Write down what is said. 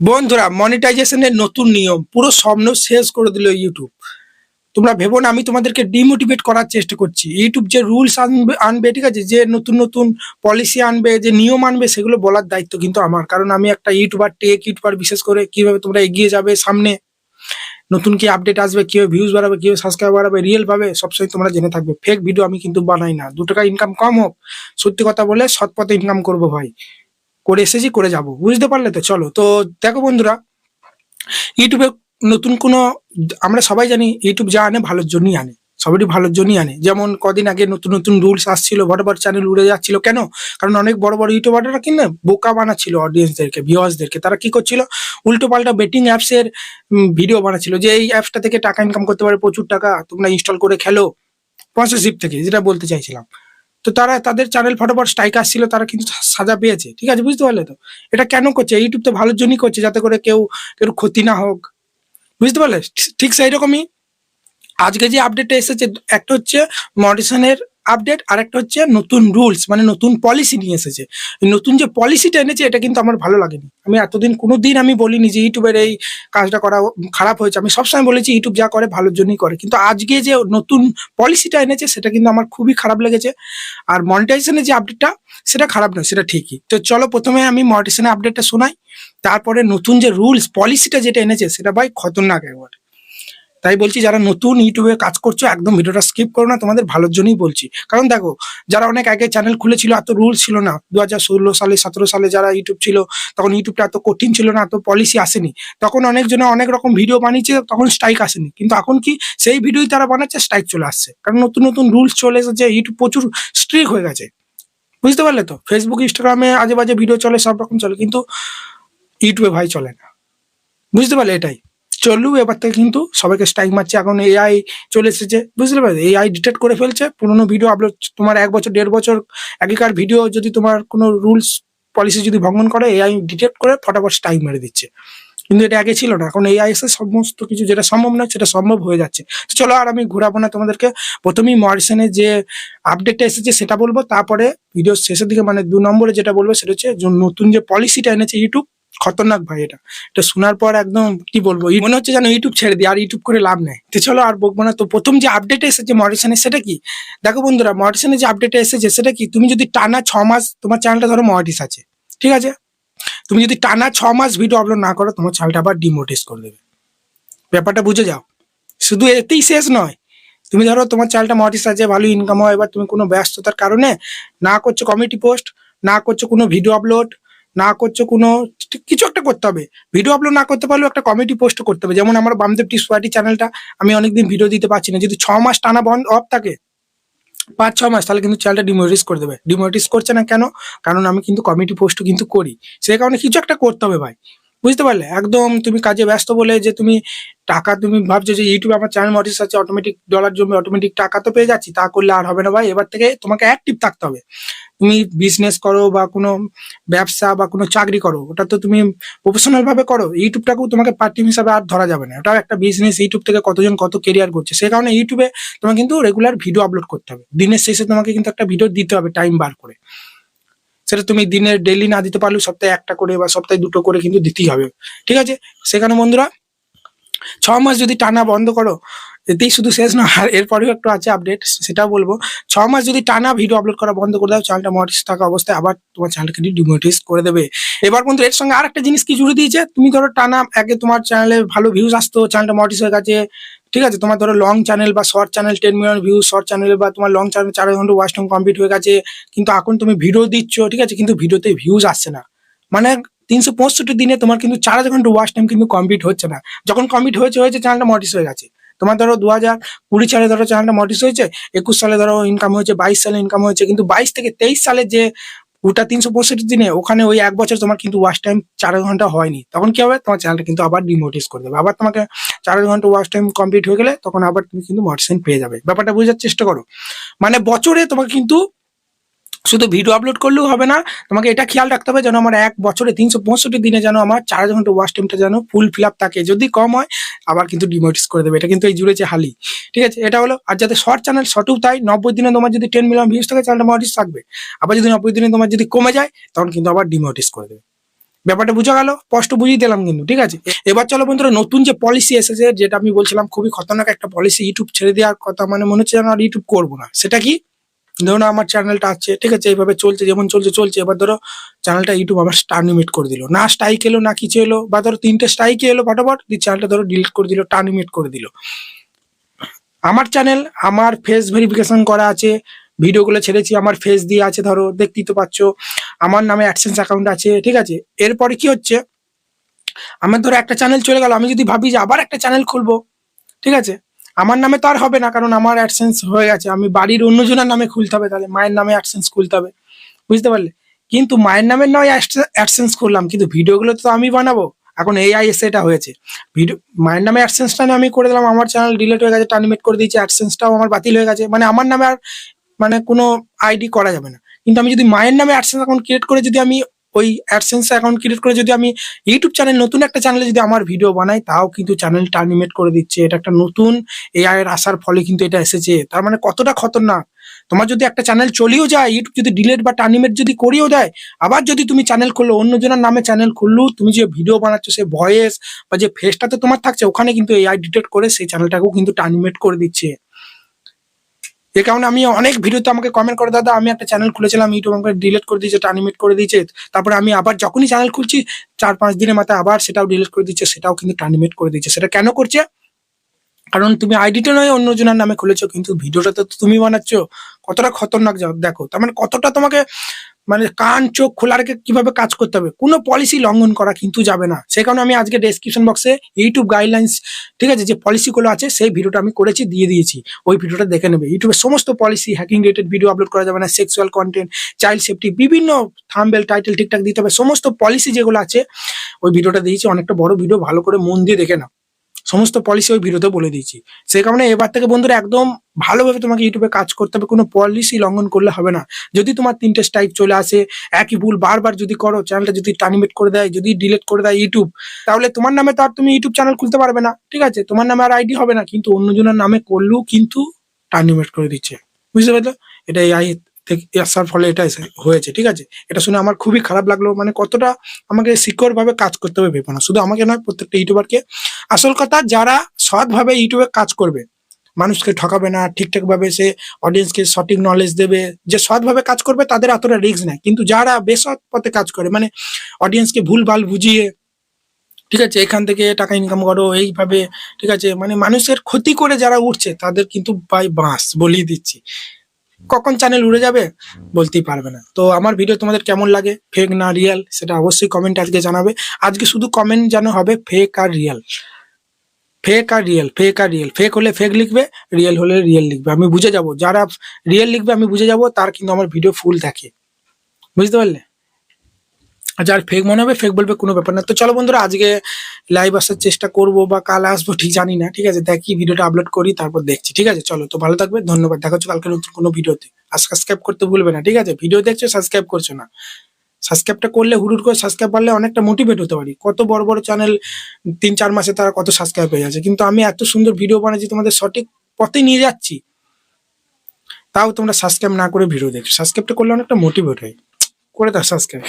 বন্ধুরা মনিটাইজেশনের নতুন নিয়ম, পুরো স্বপ্ন শেষ করে দিল ইউটিউব তোমরা ভেবো না, আমি তোমাদেরকে ডিমোটিভেট করার চেষ্টা করছি। ইউটিউব যে রুলস আনবে আনবে, ঠিক আছে? যে নতুন নতুন পলিসি আনবে, যে নিয়ম আনবে, সেগুলো বলার দায়িত্ব কিন্তু আমার। কারণ আমি একটা ইউটিউবার টেক ইউটিউবার বিশেষ করে কীভাবে তোমরা এগিয়ে যাবে সামনে, নতুন কি আপডেট আসবে, কীভাবে ভিউজ বাড়াবে, কীভাবে সাবস্ক্রাইব বাড়াবে রিয়েল ভাবে সবসময় তোমরা জেনে থাকবে। ফেক ভিডিও আমি কিন্তু বানাই না। দু টাকা ইনকাম কম হোক, সত্যি কথা বলে সৎ পথে ইনকাম করব ভাই। করে এসেছি, করে যাব। বুঝতে পারলে তো, চলো। তো দেখো বন্ধুরা, ইউটিউবে নতুন কোনো, আমরা সবাই জানি ইউটিউব যা আনে, ভালোর জন্যই আনে। সবারই ভালোর জন্যই আনে। যেমন কদিন আগে নতুন নতুন রুলস আসছিল বড় বড় চ্যানেল উড়ে যাচ্ছিল, কেন? কারণ অনেক বড় বড় ইউটিউবাররা কিনা বোকা বানাচ্ছিল অডিয়েন্সদেরকে ভিউয়ার্সদেরকে তারা কি করছিল? উল্টো পাল্টা বেটিং অ্যাপসের ভিডিও বানাচ্ছিল, যে এই অ্যাপসটা থেকে টাকা ইনকাম করতে পারে, প্রচুর টাকা তোমরা ইনস্টল করে খেলো। স্পন্সরশিপ থেকে, যেটা বলতে চাইছিলাম। তো তারা তাদের চ্যানেল ফটোফট স্ট্রাইক আসছিল, তারা কিন্তু সাজা পেয়েছে। ঠিক আছে, বুঝতে পারলে তো? এটা কেন করছে? ইউটিউব তো ভালোর জন্যই করছে, যাতে করে কেউ কেউ ক্ষতি না হোক। বুঝতে পারলে? ঠিক সেই রকমই। আজকে যে আপডেটটা এসেছে, একটা হচ্ছে মডিশনের আপডেট আর একটা হচ্ছে নতুন রুলস মানে নতুন পলিসি নিয়ে এসেছে। নতুন যে পলিসিটা এনেছে, এটা কিন্তু আমার ভালো লাগেনি। আমি এতদিন কোনো দিন আমি বলিনি যে ইউটিউবের এই কাজটা করা খারাপ হয়েছে। আমি সবসময় বলেছি ইউটিউব যা করে, ভালোর জন্যই করে। কিন্তু আজকে যে নতুন পলিসিটা এনেছে, সেটা কিন্তু আমার খুবই খারাপ লেগেছে। আর মনিটাইজেশনের যে আপডেটটা সেটা খারাপ নয়, সেটা ঠিকই। তো চলো, প্রথমে আমি মনিটাইজেশনের আপডেটটা শোনাই। তারপরে নতুন যে রুলস পলিসিটা যেটা এনেছে, সেটা ভাই খতরনাক একবার। তাই বলছি, যারা নতুন ইউটিউবে কাজ করছ, একদম ভিডিওটা স্কিপ করো না, তোমাদের ভালোর জন্যই বলছি। কারণ দেখো, যারা অনেক আগে চ্যানেল খুলেছিল, এত রুলস ছিল না। দু হাজার ষোলো সালে, সতেরো সালে যারা ইউটিউব ছিল, তখন ইউটিউবটা এত কঠিন ছিল না, এত পলিসি আসেনি। তখন অনেকজনে অনেক রকম ভিডিও বানিয়েছে, তখন স্ট্রাইক আসেনি। কিন্তু এখন কি, সেই ভিডিওই তারা বানাচ্ছে স্ট্রাইক চলে আসছে। কারণ নতুন নতুন রুলস চলে এসেছে, ইউটিউব প্রচুর স্ট্রিক হয়ে গেছে। বুঝতে পারলে তো? ফেসবুক ইনস্টাগ্রামে আজে বাজে ভিডিও চলে, সব রকম চলে, কিন্তু ইউটিউবে ভাই চলে না। বুঝতে পারলে এটাই? চলু এবার থেকে কিন্তু সবাইকে স্ট্রাইক মারছে। এখন এআই চলে এসেছে। বুঝতে পারলে এআই ডিটেক্ট করে ফেলছে। পুরোনো ভিডিও আপলোড তোমার এক বছর, দেড় বছর আগেকার ভিডিও যদি তোমার কোনো রুলস পলিসি যদি ভঙ্গন করে এআই ডিটেক্ট করে ফটাফট স্ট্রাইক মেরে দিচ্ছে। কিন্তু এটা আগে ছিল না। এখন এআই এসে সমস্ত কিছু, যেটা সম্ভব নয়, সেটা সম্ভব হয়ে যাচ্ছে। তো চলো আর আমি ঘুরাবো না তোমাদেরকে। প্রথমেই মরিসনের যে আপডেটটা এসেছে, সেটা বলব। তারপরে ভিডিও শেষের দিকে মানে দু নম্বরে যেটা বলব, সেটা হচ্ছে নতুন যে পলিসিটা এনেছে ইউটিউব খতরনাক ভাই এটা। এটা শোনার পর একদম কি বলব মনে হচ্ছে যেন ইউটিউব ছেড়ে দিই আর ইউটিউব করে লাভ নেই। তো চলো আর বকবো না। তো প্রথম যে আপডেট এসেছে মডিশনের সেটা কি? দেখো বন্ধুরা মডিশনের যে আপডেট এসেছে, সেটা কি? তুমি যদি টানা ছ মাস তোমার চ্যানেলটা ধরো মডিস আছে, ঠিক আছে? তুমি যদি টানা ছ মাস ভিডিও আপলোড না করো, তোমার চ্যানেলটা আবার ডিমোটিস করে দেবে। ব্যাপারটা বুঝে যাও। শুধু এতেই শেষ নয়, তুমি ধরো তোমার চ্যানেলটা মডিস আছে, ভালো ইনকাম হয় এবার তুমি কোনো ব্যস্ততার কারণে না করছ কমিটি পোস্ট না করছ কোনো ভিডিও আপলোড না করছ কোনো, কিছু একটা করতে হবে। ভিডিও আপলোড না করতে পারলেও একটা কমেডি পোস্ট করতে হবে। যেমন আমার বামদেব টি সোয়াটি চ্যানেলটা আমি অনেকদিন ভিডিও দিতে পারছি না। যদি ছ মাস টানা বন্ধ অফ থাকে, পাঁচ, ছ মাস, তাহলে কিন্তু চ্যানেলটা ডিমোটিস করে দেবে। ডিমোটিস করছে না কেন? কারণ আমি কিন্তু কমিটি পোস্ট কিন্তু করি। সেই কারণে কিছু একটা করতে হবে ভাই। বুঝতে পারলে? একদম তুমি কাজে ব্যস্ত বলে যে তুমি টাকা, তুমি ভাবছ যে ইউটিউবে আমার চ্যানেল মডিস আছে অটোমেটিক ডলার জমে অটোমেটিক টাকা তো পেয়ে যাচ্ছি, তা করলে আর হবে না ভাই। এবার থেকে তোমাকে অ্যাক্টিভ থাকতে হবে। তুমি বিজনেস করো বা কোনো ব্যবসা বা কোনো চাকরি করো, ওটা তো তুমি প্রফেশনাল ভাবে করো, ইউটিউবটাকেও তোমাকে পার্ট টাইম হিসাবে আর ধরা যাবে না। ওটাও একটা বিজনেস ইউটিউব থেকে কতজন কত কেরিয়ার করছে সেই কারণে ইউটিউবে তোমাকে কিন্তু রেগুলার ভিডিও আপলোড করতে হবে। দিনের শেষে তোমাকে কিন্তু একটা ভিডিও দিতে হবে টাইম বার করে। সেটা তুমি দিনে ডেলি না দিতে পারলেও সপ্তাহে একটা করে বা সপ্তাহে দুটো করে কিন্তু দিতেই হবে। ঠিক আছে? সেখানে বন্ধুরা, ছ মাস যদি টানা বন্ধ করো এতেই শুধু শেষ না, আর এরপরেও একটু আছে আপডেট সেটাও বলব। ছ মাস যদি টানা ভিডিও আপলোড করা বন্ধ করে দাও চ্যানেলটা মনিটাইজ থাকা অবস্থায় আবার তোমার চ্যানেলকে ডিমোটিস করে দেবে। এবার বন্ধু, এর সঙ্গে আর একটা জিনিস কি জুড়ে দিয়েছে? তুমি ধরো টানা আগে তোমার চ্যানেলে ভালো ভিউজ আসতো চ্যানেলটা মনিটাইজ হয়ে গেছে, ঠিক আছে? তোমার ধরো লং চ্যানেল বা short channel ten million view short channel বা তোমার লং চ্যানেল চার ঘণ্টা ওয়াচ টাইম কমপ্লিট হয়ে গেছে, কিন্তু এখন তুমি ভিডিও দিচ্ছ, ঠিক আছে? কিন্তু ভিডিওতে ভিউজ আসছে না। মানে তিনশো পঁয়ষট্টি দিনে তোমার কিন্তু চার ঘণ্টা ওয়াচ টাইম কিন্তু কমপ্লিট হচ্ছে না। যখন কমপ্লিট হয়েছে হয়েছে চ্যানেলটা মডিস হয়ে গেছে। তোমার ধরো দু হাজার কুড়ি সালে ধরো চ্যানেলটা মডিস হয়েছে, একুশ সালে ধরো ইনকাম হয়েছে, বাইশ সালে ইনকাম হয়েছে, কিন্তু বাইশ থেকে তেইশ সালে যে ওটা তিনশো পঁয়ষট্টি দিনে ওখানে ওই এক বছর তোমার কিন্তু ওয়াশ টাইম চার ঘণ্টা হয়নি। তখন কি হবে? তোমার চ্যানেলটা কিন্তু আবার ডিমোটিস করে দেবে। আবার তোমাকে চার ঘণ্টা ওয়াশ টাইম কমপ্লিট হয়ে গেলে তখন আবার তুমি কিন্তু মোটিভেশন পেয়ে যাবে। ব্যাপারটা বোঝার চেষ্টা করো। মানে বছরে তোমাকে কিন্তু শুধু ভিডিও আপলোড করলেও হবে না, তোমাকে এটা খেয়াল রাখতে হবে যেন আমার এক বছরে তিনশো পঁয়ষট্টি দিনে যেন আমার চার ঘণ্টা ওয়াশ টাইমটা যেন ফুল ফিল আপ থাকে। যদি কম হয়, আবার কিন্তু ডিমোটিস করে দেবে। এটা কিন্তু এই জুড়েছে হালি। ঠিক আছে? এটা হলো, আর যাতে শর্ট চ্যানেল শর্টেও তাই, নব্বই দিনে তোমার যদি টেন মিলিয়ন ভিউজ থাকে চ্যানেলটা মডিস থাকবে। আবার যদি নব্বই দিনে তোমার যদি কমে যায়, তখন কিন্তু আবার ডিমোটিস করে দেবে। ব্যাপারটা বোঝা গেল? স্পষ্ট বুঝিয়ে দিলাম কিন্তু, ঠিক আছে? এবার চলো বন্ধুরা, নতুন যে পলিসি এসেছে, যেটা আমি বলছিলাম, খুবই খতরনাক একটা পলিসি ইউটিউব ছেড়ে দেওয়ার কথা মানে মনে হচ্ছে আর ইউটিউব করব না। সেটা কি? ধরুন আমার চ্যানেলটা আছে, ঠিক আছে, এইভাবে চলছে, যেমন চলছে চলছে। এবার ধরো চ্যানেলটা ইউটিউব আবার টার্নিমেট করে দিল। না স্ট্রাইক এলো, না কিছু এলো, বা ধরো তিনটে স্ট্রাইক এলো ফটাফট, দিয়ে চ্যানেলটা ধরো ডিলিট করে দিল টার্নিমেট করে দিল। আমার চ্যানেল আমার ফেস ভেরিফিকেশন করা আছে, ভিডিওগুলো ছেড়েছি, আমার ফেস দিয়ে আছে, ধরো, দেখতেই তো পাচ্ছ। আমার নামে অ্যাডসেন্স অ্যাকাউন্ট আছে, ঠিক আছে। এরপরে কি হচ্ছে? আমার ধরো একটা চ্যানেল চলে গেল, আমি যদি ভাবি যে আবার একটা চ্যানেল খুলবো, ঠিক আছে? আমার নামে তো আর হবে না, কারণ আমার অ্যাডসেন্স হয়ে গেছে। আমি বাড়ির অন্যজনের নামে খুলতে হবে তাহলে, মায়ের নামে অ্যাডসেন্স খুলতে হবে। বুঝতে পারলে? কিন্তু মায়ের নামে নয় অ্যাডসেন্স করলাম কিন্তু ভিডিওগুলো তো আমি বানাবো। এখন এআই এসে এটা হয়েছে। ভিডিও মায়ের নামে অ্যাডসেন্সটা আমি করে দিলাম, আমার চ্যানেল ডিলেট হয়ে গেছে টার্মিনেট করে দিয়েছি অ্যাডসেন্সটাও আমার বাতিল হয়ে গেছে। মানে আমার নামে আর মানে কোনো আইডি করা যাবে না। কিন্তু আমি যদি মায়ের নামে অ্যাডসেন্স অ্যাকাউন্ট ক্রিয়েট করে যদি আমি ওই অ্যাডসেন্স অ্যাকাউন্ট ক্রিয়েট করে যদি আমি ইউটিউব চ্যানেল নতুন একটা চ্যানেলে যদি আমার ভিডিও বানাই, তাও কিন্তু চ্যানেল টার্মিনেট করে দিচ্ছে। এটা একটা নতুন এআই এর আসার ফলে কিন্তু এটা এসেছে। তার মানে কতটা খতরনাক? তোমার যদি একটা চ্যানেল চলেও যায় ইউটিউব যদি ডিলেট বা টার্নিমেট যদি করিও দেয় আবার যদি তুমি চ্যানেল খুললো অন্যজনের নামে চ্যানেল খুললেও তুমি যে ভিডিও বানাচ্ছ, সে ভয়েস বা যে ফেসটা তো তোমার থাকছে, ওখানে কিন্তু এআই ডিটেক্ট করে সেই চ্যানেলটাকেও কিন্তু টার্নিমেট করে দিচ্ছে। যে কারণে আমি অনেক ভিডিওতে আমাকে কমেন্ট করে, দাদা, আমি একটা চ্যানেল খুলেছিলাম ইউটিউব আমাকে ডিলিট করে দিয়েছে টার্নিমেট করে দিয়েছে। তারপরে আমি আবার যখনই চ্যানেল খুলছি, চার পাঁচ দিনের মাথায় আবার সেটাও ডিলিট করে দিচ্ছে, সেটাও কিন্তু টার্নিমেট করে দিচ্ছে। সেটা কেন করছে? কারণ তুমি আইডিটা নয় অন্যজনের নামে খুলেছো, কিন্তু ভিডিওটা তো তুমি বানাচ্ছ। কতটা খতরনাক দেখো, তার মানে কতটা তোমাকে মানে কান, চোখ খোলা রেখে কীভাবে কাজ করতে হবে? কোনো পলিসি লঙ্ঘন করা কিন্তু যাবে না। সে কারণে আমি আজকে ডেসক্রিপশন বক্সে ইউটিউব গাইডলাইন্স ঠিক আছে, যে পলিসিগুলো আছে, সেই ভিডিওটা আমি করেছি, দিয়ে দিয়েছি। ওই ভিডিওটা দেখে নেবে। ইউটিউবের সমস্ত policy hacking related video upload করা যাবে না সেক্সুয়াল কন্টেন্ট চাইল্ড সেফটি বিভিন্ন থাম্বেল টাইটেল ঠিকঠাক দিতে হবে। সমস্ত পলিসি যেগুলো আছে, ওই ভিডিওটা দিয়েছি। অনেকটা বড় ভিডিও ভালো করে মন দিয়ে দেখে নাও। সমস্ত পলিসি ওই ভিডিওতে বলে দিয়েছি। সেই কারণে এবার থেকে বন্ধুরা একদম ভালোভাবে তোমাকে ইউটিউবে কাজ করতে হবে, কোনো পলিসি লঙ্ঘন করলে হবে না। যদি তোমার তিনটে স্টাইপ চলে আসে, একই ভুল বারবার যদি করো চ্যানেলটা যদি টার্মিনেট করে দেয়, যদি ডিলিট করে দেয় ইউটিউব তাহলে তোমার নামে তো আর তুমি ইউটিউব চ্যানেল খুলতে পারবে না। ঠিক আছে? তোমার নামে আর আইডি হবে না, কিন্তু অন্যজনের নামে করলেও কিন্তু টার্মিনেট করে দিচ্ছে। বুঝতে পারলে এটা এআই আসার ফলে এটা হয়েছে, ঠিক আছে? এটা শুনে আমার খুবই খারাপ লাগল মানে কতটা আমাকে সিকিউর ভাবে কাজ করতে হবে ভেবো না শুধু আমাকে নয়, প্রত্যেকটা ইউটিউবারকে। আসল কথা, যারা সৎভাবে ইউটিউবে কাজ করবে, মানুষকে ঠকাবে না ঠিকঠাক ভাবে সে অডিয়েন্সকে সঠিক নলেজ দেবে, যে সৎভাবে কাজ করবে, তাদের এতটা রিস্ক নেয় কিন্তু যারা বেসৎ পথে কাজ করে মানে অডিয়েন্সকে ভুল ভালো বুঝিয়ে, ঠিক আছে, এখান থেকে টাকা ইনকাম করো, এইভাবে, ঠিক আছে মানে মানুষের ক্ষতি করে যারা উঠছে, তাদের কিন্তু বাই বাঁশ বলিয়ে দিচ্ছি। কখন চ্যানেল উড়ে যাবে বলতেই পারবে না। তো আমার ভিডিও তোমাদের কেমন লাগে ফেক না রিয়েল সেটা অবশ্যই কমেন্ট আজকে জানাবে। আজকে শুধু কমেন্ট যেন হবে ফেক আর রিয়েল ফেক আর রিয়েল ফেক আর রিয়েল ফেক হলে ফেক লিখবে রিয়েল হলে রিয়েল লিখবে। আমি বুঝে যাব। যারা রিয়েল লিখবে, আমি বুঝে যাব, তার কিন্তু আমার ভিডিও ফুল থাকে বুঝতে পারলে? যার ফেক মনে হবে? ফেক বলবে কোনো ব্যাপার না। তো চলো বন্ধুরা, আজকে লাইভ আসার চেষ্টা করব বা কাল আসব, ঠিক জানি না। ঠিক আছে, দেখি ভিডিওটা আপলোড করি, তারপর দেখছি। ঠিক আছে, চলো, তো ভালো থাকবে, ধন্যবাদ। দেখা হচ্ছে কালকে নতুন কোনো ভিডিওতে আর সাবস্ক্রাইব করতে ভুলবে না, ঠিক আছে? ভিডিও দেখছ সাবস্ক্রাইব করছ না। সাবস্ক্রাইবটা করলে হুড়ুর করে সাবস্ক্রাইব পারলে অনেকটা মোটিভেট হতে পারি। কত বড় বড় চ্যানেল তিন, চার মাসে তারা কত সাবস্ক্রাইব হয়ে যাচ্ছে। কিন্তু আমি এত সুন্দর ভিডিও বানাচ্ছি, তোমাদের সঠিক পথে নিয়ে যাচ্ছি, তাও তোমরা সাবস্ক্রাইব না করে ভিডিও দেখছ। সাবস্ক্রাইবটা করলে অনেকটা মোটিভেট হয়। これ出したんですけど。